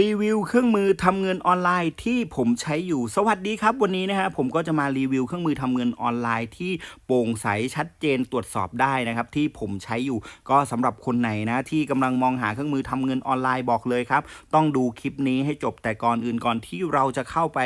รีวิวเครื่องมือทำเงินออนไลน์ที่ผมใช้อยู่ สวัสดีครับ วันนี้นะฮะผมก็จะมารีวิวเครื่องมือทำเงินออนไลน์ที่โปร่งใสชัดเจนตรวจสอบได้นะครับที่ผมใช้อยู่ก็สำหรับคนไหนนะที่กำลังมองหาเครื่องมือทำเงินออนไลน์บอกเลยครับ ต้องดูคลิปนี้ให้จบแต่ก่อนอื่นก่อนที่เราจะเข้าไป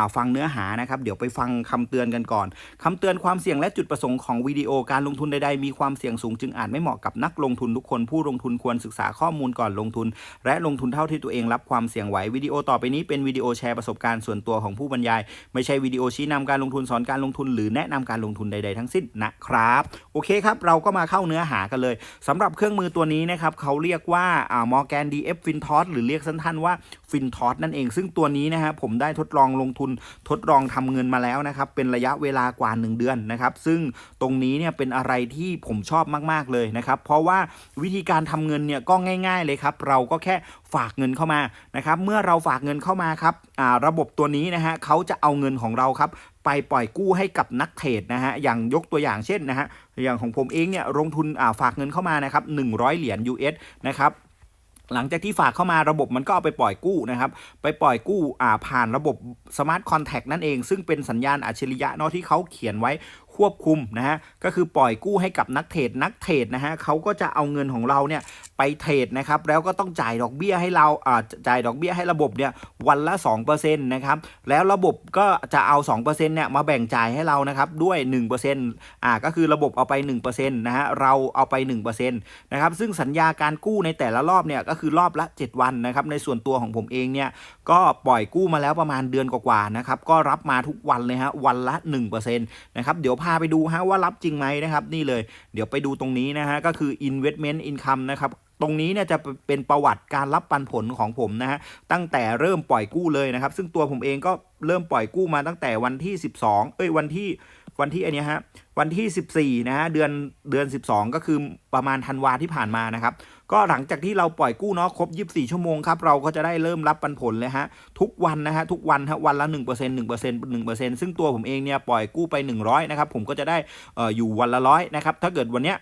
าฟังเนื้อหานะครับเดี๋ยวไปฟังคำเตือนกันก่อนคำเตือนความเสี่ยงและจุดประสงค์ของวิดีโอการลงทุนใดๆมีความเสี่ยงสูงจึงอาจไม่เหมาะกับนักลงทุนทุกคนผู้ลงทุนควรศึกษาข้อมูลก่อนลงทุน และลงทุนเท่าที่ตัวเองรับความเสี่ยงไหววิดีโอต่อไปนี้เป็นวิดีโอแชร์ประสบการณ์ส่วนตัวของผู้บรรยาย ไม่ใช่วิดีโอชี้นำการลงทุนสอนการลงทุน หรือแนะนำการลงทุนใดๆทั้งสิ้นนะครับ โอเคครับ เราก็มาเข้าเนื้อหากันเลยสำหรับเครื่องมือตัวนี้นะครับเขาเรียกว่าอ่ามอร์แกนดีเอฟฟินทอสหรือเรียกสั้นๆว่าฟินทอสนั่นเอง ซึ่งตัวนี้นะฮะผมได้ทดลองลงทุนทดลองทำเงินมาแล้วนะครับเป็นระยะเวลากว่า 1 เดือนนะครับซึ่งตรงนี้เนี่ยเป็นอะไรที่ผมชอบมากๆเลยนะครับเพราะว่าวิธีการทำเงินเนี่ยก็ง่าย ๆเลยครับเราก็แค่ฝากเงินเข้ามานะครับเมื่อเราฝากเงินเข้ามาครับระบบตัวนี้นะฮะเขาจะเอาเงินของเราครับไปปล่อยกู้ให้กับนักเทรดนะฮะอย่างยกตัวอย่างเช่นนะฮะอย่างของผมเองเนี่ยลงทุนาฝากเงินเข้ามานะครับ100 เหรียญ US นะครับหลังจากที่ฝากเข้ามาระบบมันก็เอาไปปล่อยกู้นะครับ ไปปล่อยกู้อ่าผ่านระบบสมาร์ทคอนแท็กนั่นเอง ซึ่งเป็นสัญญาณอัจฉริยะเนาะที่เขาเขียนไว้ควบคุมนะฮะก็คือปล่อยกู้ให้กับนักเทรดนักเทรดนะฮะเขาก็จะเอาเงินของเราเนี่ยไปเทรดนะครับแล้วก็ต้องจ่ายดอกเบี้ยให้เราอ่าจ่ายดอกเบี้ยให้ระบบเนี่ยวันละ2%นะครับแล้วระบบก็จะเอา2%เนี่ยมาแบ่งจ่ายให้เรานะครับด้วย1%อ่าก็คือระบบเอาไป1%นะฮะเราเอาไป1%นะครับซึ่งสัญญาการกู้ในแต่ละรอบเนี่ยก็คือรอบละ 7 วันนะครับในส่วนตัวของผมเองเนี่ยก็ปล่อยกู้มาแล้วประมาณเดือนกว่าๆนะครับก็รับมาทุกวันเลยฮะวันละ1%นะครับเดี๋ยวพาไปดูฮะว่ารับจริงไหมนะครับ นี่เลย เดี๋ยวไปดูตรงนี้นะฮะก็คือ investment income นะครับตรงนี้เนี่ยจะเป็นประวัติการรับปันผลของผมนะฮะตั้งแต่เริ่มปล่อยกู้เลยนะครับ ซึ่งตัวผมเองก็เริ่มปล่อยกู้มาตั้งแต่วันที่ 12 เอ้ยวันที่วันที่อันเนี้ยฮะวันที่ 14นะฮะเดือนเดือน 12 ก็คือประมาณธันวาที่ผ่านมานะครับ ก็หลังจากที่เราปล่อยกู้เนาะครบ 24 ชั่วโมงครับเราก็จะได้เริ่มรับปันผลเลยฮะทุกวันนะฮะทุกวันฮะวันละ 1% 1% 1%ซึ่งตัวผมเองเนี่ยปล่อยกู้ไป 100นะครับผมก็จะได้เอ่ออยู่วันละร้อยนะครับถ้าเกิดวันเนี้ย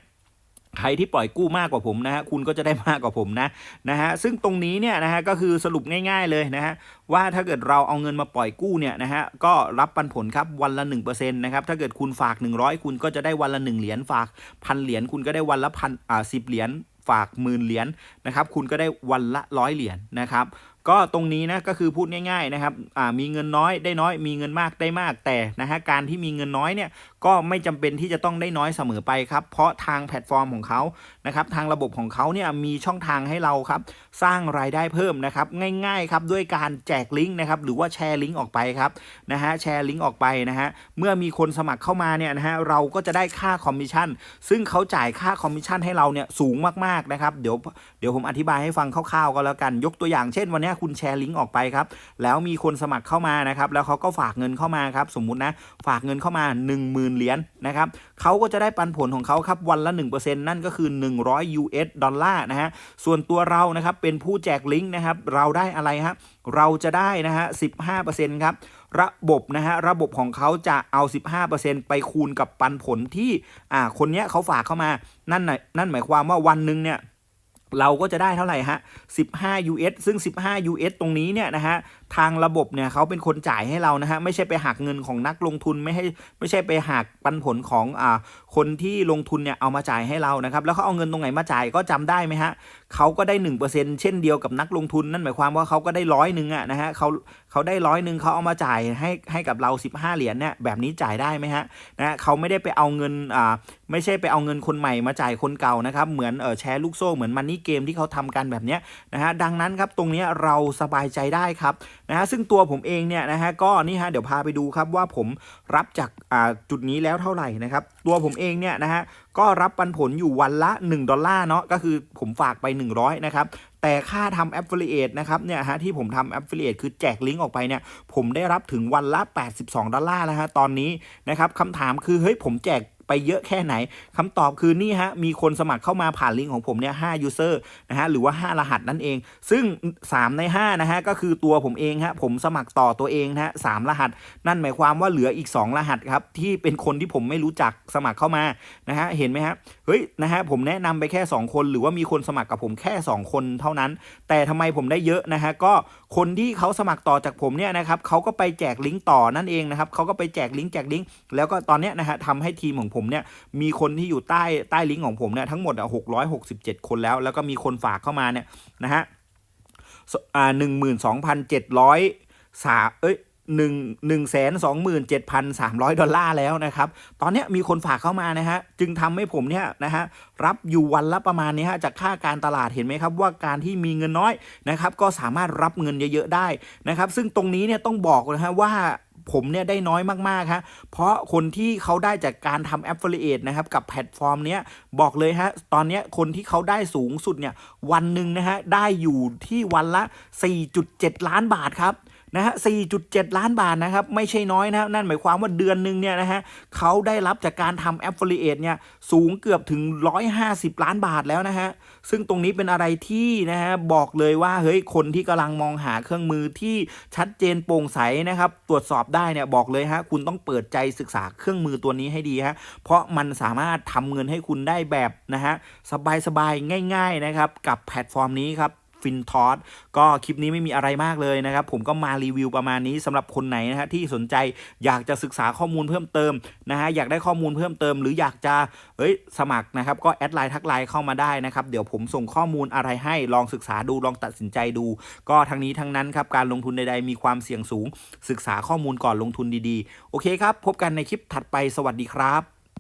ใครที่ปล่อยกู้มากกว่าผมนะฮะคุณก็จะได้มากกว่าผมนะนะฮะซึ่งตรงนี้เนี่ยนะฮะก็คือสรุปง่าย ๆเลยนะฮะว่าถ้าเกิดเราเอาเงินมาปล่อยกู้เนี่ยนะฮะก็รับปันผลครับวันละ1%นะครับถ้าเกิดคุณฝาก 100 คุณก็จะได้วันละ 1 เหรียญฝากพันเหรียญคุณก็ได้วันละพันอ่าสิเหรียญ ฝากหมื่นเหรียญนะครับ คุณก็ได้วันละร้อยเหรียญนะครับ ก็ตรงนี้นะก็คือพูดง่ายๆนะครับอ่ามีเงินน้อยได้น้อยมีเงินมากได้มากแต่นะฮะการที่มีเงินน้อยเนี่ยก็ไม่จำเป็นที่จะต้องได้น้อยเสมอไปครับ เพราะทางแพลตฟอร์มของเขานะครับทางระบบของเขาเนี่ยมีช่องทางให้เราครับ สร้างรายได้เพิ่มนะครับ ง่ายๆครับด้วยการแจกลิงก์นะครับหรือว่าแชร์ลิงก์ออกไปครับนะฮะแชร์ลิงก์ออกไปนะฮะเมื่อมีคนสมัครเข้ามาเนี่ยนะฮะเราก็จะได้ค่าคอมมิชชั่น ซึ่งเขาจ่ายค่าคอมมิชชั่นให้เราเนี่ยสูงมากๆนะครับเดี๋ยวเดี๋ยวผมอธิบายให้ฟังคร่าวๆก็แล้วกัน ยกตัวอย่างเช่นวันนี้คุณแชร์ลิงก์ออกไปครับ แล้วมีคนสมัครเข้ามานะครับ แล้วเขาก็ฝากเงินเข้ามาครับ สมมุตินะ ฝากเงินเข้ามา 10,000 เหรียญนะครับเขาก็จะได้ปันผลของเขาครับวันละ 1%นั่นก็คือ 100 US ดอลลาร์นะฮะ ส่วนตัวเรานะครับเป็นผู้แจกลิงก์นะครับ เราได้อะไรฮะ เราจะได้นะฮะ 15%ครับระบบนะฮะระบบของเขาจะเอา 15%ไปคูณกับปันผลที่อ่าคนเนี้ยเขาฝากเข้ามานั่นน่ะนั่นหมายความว่าวันหนึ่งเนี่ย เราก็จะได้เท่าไหร่ฮะ 15 US ซึ่ง 15 US ตรงนี้เนี่ยนะฮะ ทางระบบเนี่ยเขาเป็นคนจ่ายให้เรานะฮะ ไม่ใช่ไปหักเงินของนักลงทุน ไม่ให้ ไม่ใช่ไปหักปันผลของอ่า คนที่ลงทุนเนี่ยเอามาจ่ายให้เรานะครับ แล้วเขาเอาเงินตรงไหนมาจ่ายก็จำได้ไหมฮะเขาก็ได้ 1%เช่นเดียวกับนักลงทุน นั่นหมายความว่าเขาก็ได้ร้อยหนึ่งอะนะฮะเขาเขาได้ร้อยหนึ่งเขาเอามาจ่ายให้ให้กับเรา 15 เหรียญเนี่ยแบบนี้จ่ายได้ไหมฮะนะฮะเขาไม่ได้ไปเอาเงินอ่าไม่ใช่ไปเอาเงินคนใหม่มาจ่ายคนเก่านะครับเหมือนเออแชร์ลูกโซ่เหมือนมันนี่เกมที่เขาทำกันแบบนี้นะฮะดังนั้นครับตรงนี้เราสบายใจได้ครับนะฮะซึ่งตัวผมเองเนี่ยนะฮะก็นี่ฮะเดี๋ยวพาไปดูครับว่าผมรับจากจุดนี้แล้วเท่าไหร่นะครับตัวผมเองเนี่ยนะฮะก็รับปันผลอยู่วันละ 1 ดอลลาร์เนาะก็คือผมฝากไป 100 นะครับแต่ค่าทำ affiliate นะครับเนี่ยฮะที่ผมทำ affiliate คือแจกลิงก์ออกไปเนี่ยผมได้รับถึงวันละ 82 ดอลลาร์แล้วฮะตอนนี้นะครับคำถามคือเฮ้ยผมแจก ไปเยอะแค่ไหนคำตอบคือนี่ฮะมีคนสมัครเข้ามาผ่านลิงก์ของผมเนี่ย5 user นะฮะหรือว่า 5 รหัสนั่นเอง ซึ่ง 3 ใน5นะฮะก็คือตัวผมเองฮะผมสมัครต่อตัวเองนะฮะสามรหัส นั่นหมายความว่าเหลืออีก 2 รหัสครับที่เป็นคนที่ผมไม่รู้จักสมัครเข้ามานะฮะเห็นไหมฮะเฮ้ยนะฮะผมแนะนำไปแค่ 2 คนหรือว่ามีคนสมัครกับผมแค่ 2 คนเท่านั้น แต่ทำไมผมได้เยอะนะฮะก็คนที่เขาสมัครต่อจากผมเนี่ยนะครับเขาก็ไปแจกลิงก์ต่อนั่นเองนะครับเขาก็ไปแจกลิงก์แจกลิงก์แล้วก็ตอนเนี้ยนะฮะทำให้ทีมของผมเนี่ยมีคนที่อยู่ใต้ใต้ลิงก์ของผมเนี่ยทั้งหมดอะ667คนแล้ว แล้วก็มีคนฝากเข้ามาเนี่ยนะฮะอ่าหนึ่งหมื่นสองพันเจ็ดร้อยสาเอ้ยหนึ่งหนึ่งแสนสองหมื่นเจ็ดพันสามร้อยดอลลาร์แล้วนะครับ ตอนนี้มีคนฝากเข้ามานะฮะ จึงทำให้ผมเนี่ยนะฮะรับอยู่วันละประมาณนี้ฮะจากค่าการตลาดเห็นไหมครับว่าการที่มีเงินน้อยนะครับ ก็สามารถรับเงินเยอะๆได้นะครับ ซึ่งตรงนี้เนี่ยต้องบอกนะฮะว่า ผมเนี่ยได้น้อยมากๆฮะเพราะคนที่เขาได้จากการทำแอฟเฟลเอตนะครับกับแพลตฟอร์มเนี้ยบอกเลยฮะตอนเนี้ยคนที่เขาได้สูงสุดเนี่ยวันหนึ่งนะฮะได้อยู่ที่วันละ 4.7 ล้านบาทครับ นะฮะ 4.7 ล้านบาทนะครับ ไม่ใช่น้อยนะนั่นหมายความว่าเดือนหนึ่งเนี่ยนะฮะเขาได้รับจากการทำ affiliate เนี่ยสูงเกือบถึง 150 ล้านบาทแล้วนะฮะ ซึ่งตรงนี้เป็นอะไรที่นะฮะบอกเลยว่าเฮ้ยคนที่กำลังมองหาเครื่องมือที่ชัดเจนโปร่งใสนะครับตรวจสอบได้เนี่ยบอกเลยฮะคุณต้องเปิดใจศึกษาเครื่องมือตัวนี้ให้ดีฮะเพราะมันสามารถทำเงินให้คุณได้แบบนะฮะสบายๆง่าย ๆนะครับ กับแพลตฟอร์มนี้ครับ ฟินทอสก็คลิปนี้ไม่มีอะไรมากเลยนะครับ ผมก็มารีวิวประมาณนี้สำหรับคนไหนนะฮะที่สนใจอยากจะศึกษาข้อมูลเพิ่มเติมนะฮะอยากได้ข้อมูลเพิ่มเติม หรืออยากจะเอ้ยสมัครนะครับก็แอดไลน์ทักไลน์เข้ามาได้นะครับเดี๋ยวผมส่งข้อมูลอะไรให้ลองศึกษาดูลองตัดสินใจดู ก็ทั้งนี้ทั้งนั้นครับการลงทุนใดๆมีความเสี่ยงสูง ศึกษาข้อมูลก่อนลงทุนดีๆ โอเคครับ พบกันในคลิปถัดไปสวัสดีครับ